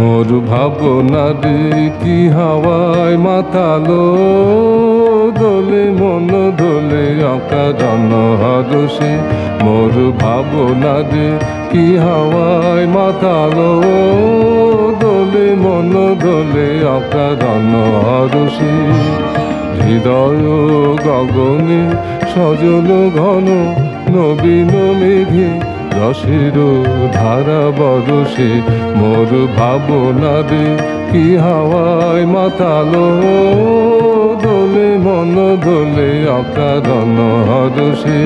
মোর ভাবনার কি হাওয়ায় মাতালো? দোলে মন, দোলে অকারণ হরসে মোর ভাবনার কি হাওয়ায় মাতালো? দোলে মন, দোলে অকারণ হরসে হৃদয় গগনে সজল ঘন নবীন মেঘে রসের ধারা বরসে মোর ভাবনারে কি হাওয়ায় মাতালো? দোলে মন দোলে অকারণ হরসে।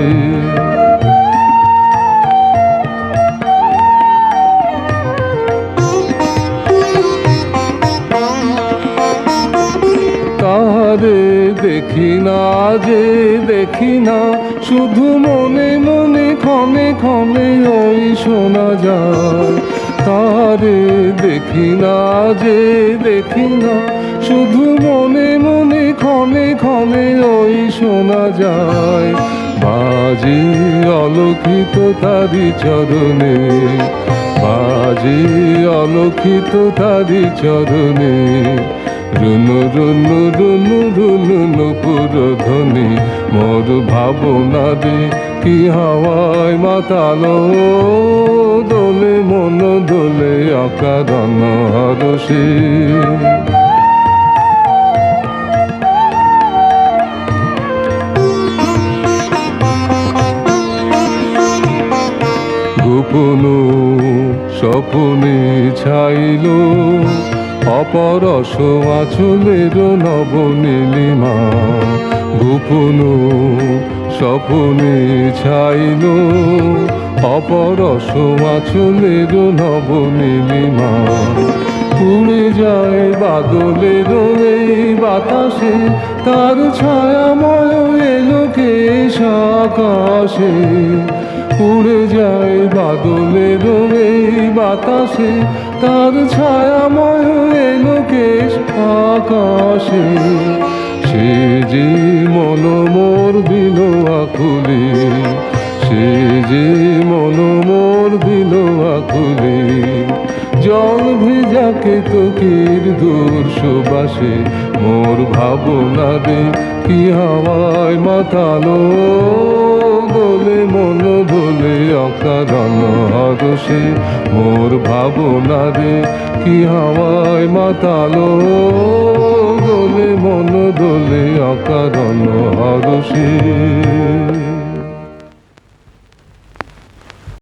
তাহারে দেখি না যে দেখি না, শুধু মনে মনে ক্ষণে ক্ষণে ওই শোনা যায়। তারে দেখি না যে দেখি না, শুধু মনে মনে ক্ষণে ক্ষণে ওই শোনা যায়। বাজে অলক্ষিত তারি চরণে, বাজে অলক্ষিত তারি চরণে। রুনু রুনু রুনু রুনু, নুপুর ধ্বনি। মোর ভাবনা রে, কি হাওয়ায় মাতালো দোলে, মন দোলে অকারণ হরসে গোপন, স্বপনে ছাইল অপরস আচলের নবনীলিমা, গোপন স্বপনে ছাইল। অপরস আচলের নবনীলিমা, উড়ে যায় বাদলের এই বাতাসে। তার ছায়াময় এলোকে আকাশে। উড়ে যায় বাদলের এই বাতাসে। তার ছায়াময় আকাশে সে যে মন মোর দিল আকুলে, সে যে মন মোর দিল আকুলে। জল ভেজাকে তোকের দূর সুবাসে মোর ভাবনা রে কি হাওয়ায় মাতালো? হরসে মোর ভাবনা রে কি হাওয়ায় মাতালো। দোলে মন দোলে অকারণ হরসে